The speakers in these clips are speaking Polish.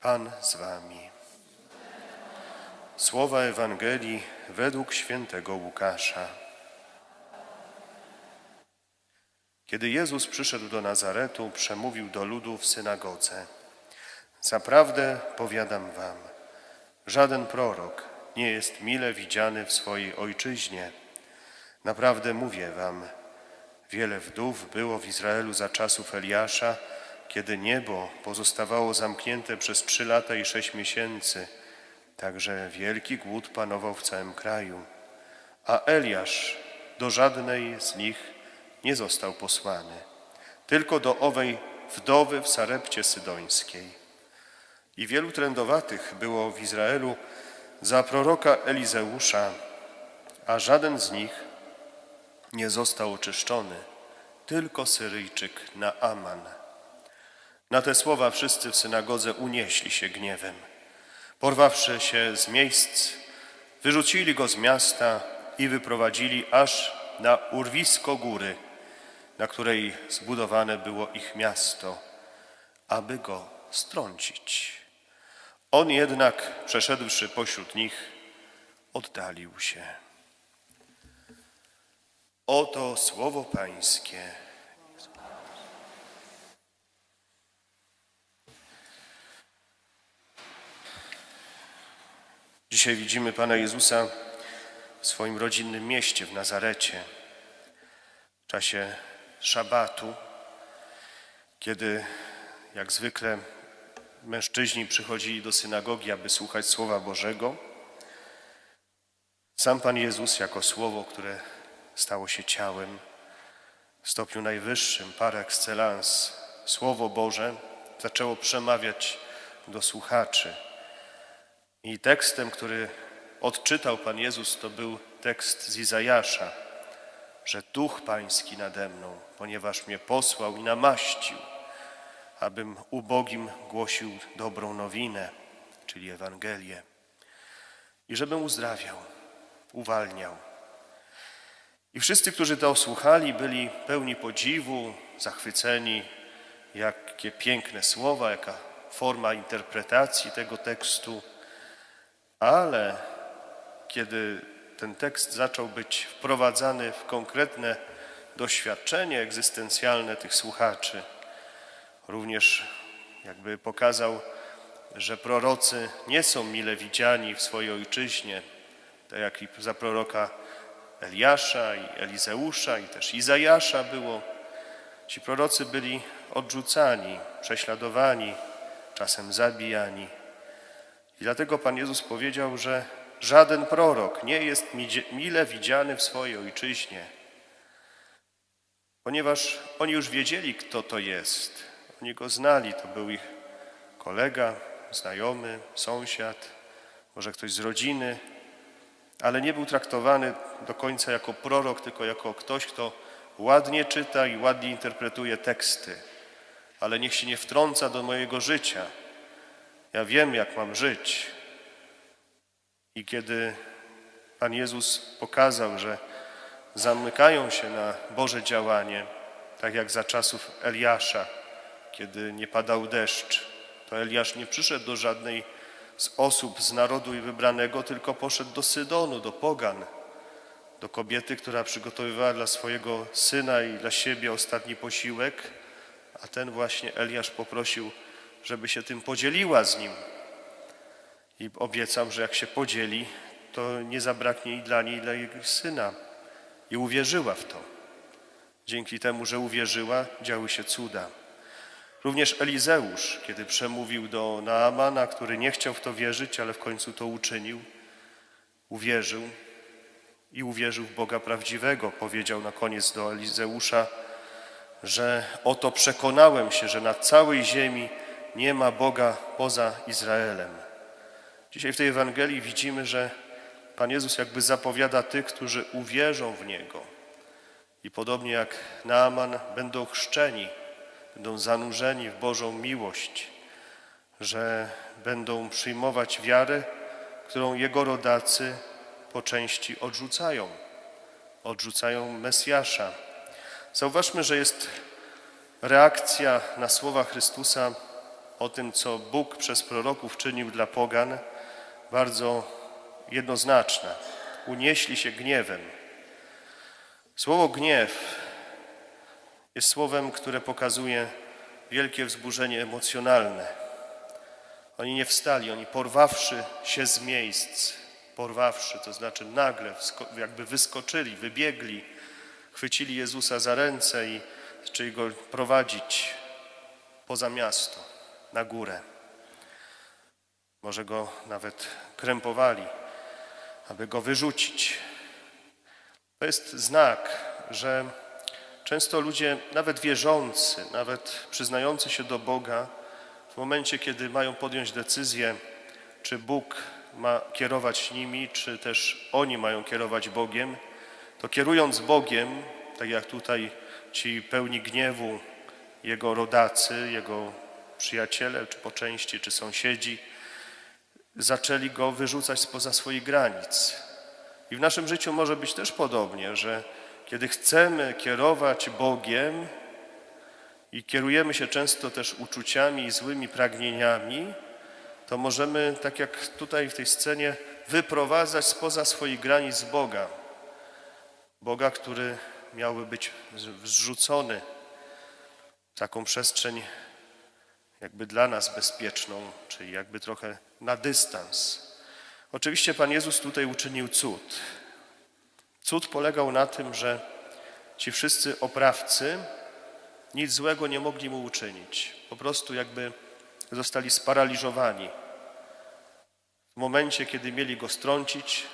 Pan z wami. Słowa Ewangelii według świętego Łukasza. Kiedy Jezus przyszedł do Nazaretu, przemówił do ludu w synagodze. Zaprawdę powiadam wam, żaden prorok nie jest mile widziany w swojej ojczyźnie. Naprawdę mówię wam, wiele wdów było w Izraelu za czasów Eliasza, kiedy niebo pozostawało zamknięte przez trzy lata i sześć miesięcy, także wielki głód panował w całym kraju. A Eliasz do żadnej z nich nie został posłany, tylko do owej wdowy w Sarepcie Sydońskiej. I wielu trędowatych było w Izraelu za proroka Elizeusza, a żaden z nich nie został oczyszczony, tylko Syryjczyk Naaman. Na te słowa wszyscy w synagodze unieśli się gniewem. Porwawszy się z miejsc, wyrzucili go z miasta i wyprowadzili aż na urwisko góry, na której zbudowane było ich miasto, aby go strącić. On jednak, przeszedłszy pośród nich, oddalił się. Oto słowo Pańskie. Dzisiaj widzimy Pana Jezusa w swoim rodzinnym mieście, w Nazarecie, w czasie szabatu, kiedy jak zwykle mężczyźni przychodzili do synagogi, aby słuchać Słowa Bożego. Sam Pan Jezus, jako Słowo, które stało się ciałem, w stopniu najwyższym, par excellence, Słowo Boże zaczęło przemawiać do słuchaczy. I tekstem, który odczytał Pan Jezus, to był tekst z Izajasza, że Duch Pański nade mną, ponieważ mnie posłał i namaścił, abym ubogim głosił dobrą nowinę, czyli Ewangelię, i żebym uzdrawiał, uwalniał. I wszyscy, którzy to słuchali, byli pełni podziwu, zachwyceni, jakie piękne słowa, jaka forma interpretacji tego tekstu. Ale kiedy ten tekst zaczął być wprowadzany w konkretne doświadczenie egzystencjalne tych słuchaczy, również jakby pokazał, że prorocy nie są mile widziani w swojej ojczyźnie, tak jak i za proroka Eliasza i Elizeusza i też Izajasza było. Ci prorocy byli odrzucani, prześladowani, czasem zabijani. I dlatego Pan Jezus powiedział, że żaden prorok nie jest mile widziany w swojej ojczyźnie, ponieważ oni już wiedzieli, kto to jest. Oni go znali, to był ich kolega, znajomy, sąsiad, może ktoś z rodziny, ale nie był traktowany do końca jako prorok, tylko jako ktoś, kto ładnie czyta i ładnie interpretuje teksty, ale niech się nie wtrąca do mojego życia. Ja wiem, jak mam żyć. I kiedy Pan Jezus pokazał, że zamykają się na Boże działanie, tak jak za czasów Eliasza, kiedy nie padał deszcz, to Eliasz nie przyszedł do żadnej z osób z narodu i wybranego, tylko poszedł do Sydonu, do Pogan, do kobiety, która przygotowywała dla swojego syna i dla siebie ostatni posiłek, a ten właśnie Eliasz poprosił, żeby się tym podzieliła z nim. I obiecał, że jak się podzieli, to nie zabraknie i dla niej, i dla jej syna. I uwierzyła w to. Dzięki temu, że uwierzyła, działy się cuda. Również Elizeusz, kiedy przemówił do Naamana, który nie chciał w to wierzyć, ale w końcu to uczynił, uwierzył i uwierzył w Boga prawdziwego. Powiedział na koniec do Elizeusza, że oto przekonałem się, że na całej ziemi nie ma Boga poza Izraelem. Dzisiaj w tej Ewangelii widzimy, że Pan Jezus jakby zapowiada tych, którzy uwierzą w Niego. I podobnie jak Naaman będą chrzczeni, będą zanurzeni w Bożą miłość, że będą przyjmować wiarę, którą Jego rodacy po części odrzucają. Odrzucają Mesjasza. Zauważmy, że jest reakcja na słowa Chrystusa o tym, co Bóg przez proroków czynił dla pogan, bardzo jednoznaczna. Unieśli się gniewem. Słowo gniew jest słowem, które pokazuje wielkie wzburzenie emocjonalne. Oni nie wstali, oni porwawszy się z miejsc, porwawszy, to znaczy nagle, jakby wyskoczyli, wybiegli, chwycili Jezusa za ręce i zaczęli go prowadzić poza miasto, na górę. Może go nawet krępowali, aby go wyrzucić. To jest znak, że często ludzie, nawet wierzący, nawet przyznający się do Boga, w momencie, kiedy mają podjąć decyzję, czy Bóg ma kierować nimi, czy też oni mają kierować Bogiem, to kierując Bogiem, tak jak tutaj ci pełni gniewu jego rodacy, jego przyjaciele, czy po części, czy sąsiedzi, zaczęli go wyrzucać spoza swoich granic. I w naszym życiu może być też podobnie, że kiedy chcemy kierować Bogiem i kierujemy się często też uczuciami i złymi pragnieniami, to możemy, tak jak tutaj w tej scenie, wyprowadzać spoza swoich granic Boga. Boga, który miałby być zrzucony w taką przestrzeń jakby dla nas bezpieczną, czyli jakby trochę na dystans. Oczywiście Pan Jezus tutaj uczynił cud. Cud polegał na tym, że ci wszyscy oprawcy nic złego nie mogli mu uczynić. Po prostu jakby zostali sparaliżowani. W momencie, kiedy mieli go strącić,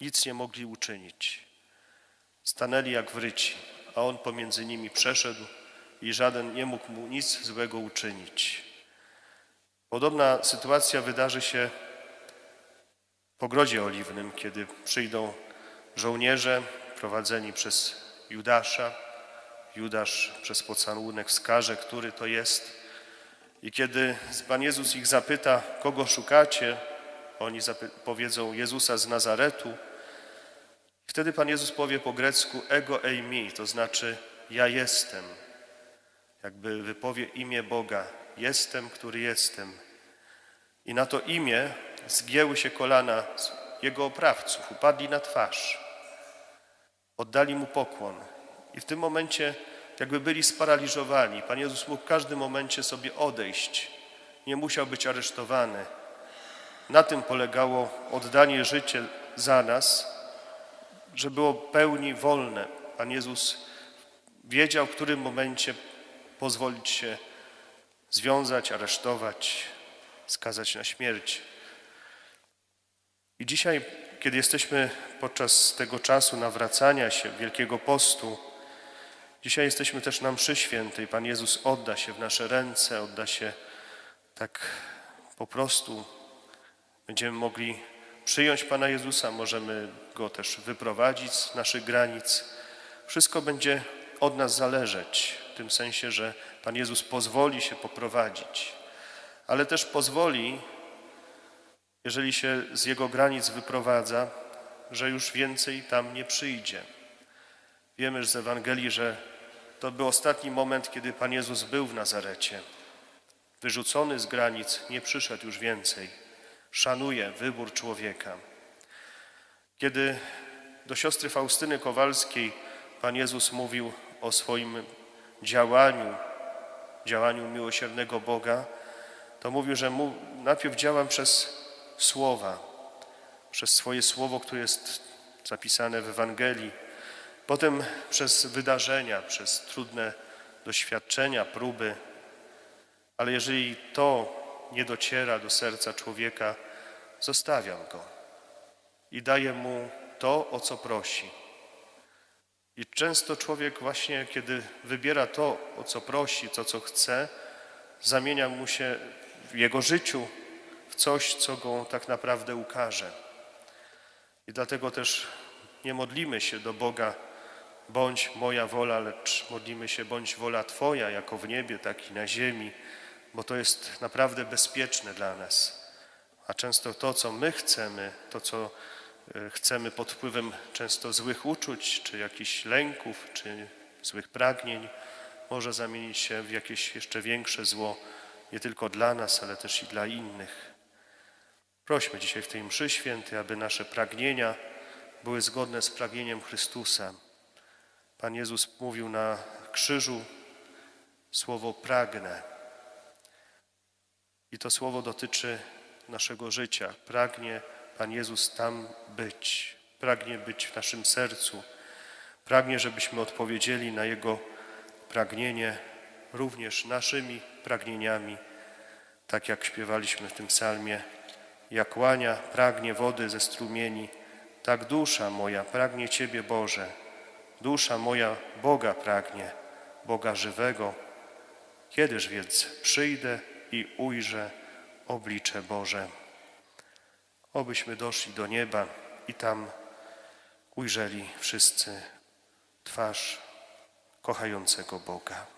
nic nie mogli uczynić. Stanęli jak wryci, a on pomiędzy nimi przeszedł i żaden nie mógł mu nic złego uczynić. Podobna sytuacja wydarzy się w ogrodzie oliwnym, kiedy przyjdą żołnierze prowadzeni przez Judasza. Judasz przez pocałunek wskaże, który to jest. I kiedy Pan Jezus ich zapyta, kogo szukacie, oni powiedzą Jezusa z Nazaretu. Wtedy Pan Jezus powie po grecku ego eimi, to znaczy ja jestem. Jakby wypowie imię Boga. Jestem, który jestem. I na to imię zgięły się kolana jego oprawców, upadli na twarz. Oddali mu pokłon. I w tym momencie jakby byli sparaliżowani. Pan Jezus mógł w każdym momencie sobie odejść. Nie musiał być aresztowany. Na tym polegało oddanie życia za nas, że było pełni wolne. Pan Jezus wiedział, w którym momencie pozwolić się związać, aresztować, skazać na śmierć. I dzisiaj, kiedy jesteśmy podczas tego czasu nawracania się, Wielkiego Postu, dzisiaj jesteśmy też na mszy świętej. Pan Jezus odda się w nasze ręce, odda się tak po prostu. Będziemy mogli przyjąć Pana Jezusa, możemy Go też wyprowadzić z naszych granic. Wszystko będzie od nas zależeć, tym sensie, że Pan Jezus pozwoli się poprowadzić, ale też pozwoli, jeżeli się z Jego granic wyprowadza, że już więcej tam nie przyjdzie. Wiemy z Ewangelii, że to był ostatni moment, kiedy Pan Jezus był w Nazarecie. Wyrzucony z granic, nie przyszedł już więcej. Szanuje wybór człowieka. Kiedy do siostry Faustyny Kowalskiej Pan Jezus mówił o swoim działaniu, działaniu miłosiernego Boga, to mówił, że mu najpierw działam przez słowa, przez swoje słowo, które jest zapisane w Ewangelii, potem przez wydarzenia, przez trudne doświadczenia, próby. Ale jeżeli to nie dociera do serca człowieka, zostawiam go i daję mu to, o co prosi. I często człowiek właśnie, kiedy wybiera to, o co prosi, to, co chce, zamienia mu się w jego życiu w coś, co go tak naprawdę ukaże. I dlatego też nie modlimy się do Boga, bądź moja wola, lecz modlimy się, bądź wola Twoja, jako w niebie, tak i na ziemi, bo to jest naprawdę bezpieczne dla nas. A często to, co my chcemy, to, co chcemy pod wpływem często złych uczuć, czy jakichś lęków, czy złych pragnień, może zamienić się w jakieś jeszcze większe zło nie tylko dla nas, ale też i dla innych. Prośmy dzisiaj w tej mszy świętej, aby nasze pragnienia były zgodne z pragnieniem Chrystusa. Pan Jezus mówił na krzyżu słowo pragnę. I to słowo dotyczy naszego życia. Pragnie Pan Jezus tam być. Pragnie być w naszym sercu. Pragnie, żebyśmy odpowiedzieli na Jego pragnienie również naszymi pragnieniami. Tak jak śpiewaliśmy w tym psalmie. Jak łania pragnie wody ze strumieni, tak dusza moja pragnie Ciebie, Boże. Dusza moja Boga pragnie, Boga żywego. Kiedyż więc przyjdę i ujrzę oblicze Boże. Obyśmy doszli do nieba i tam ujrzeli wszyscy twarz kochającego Boga.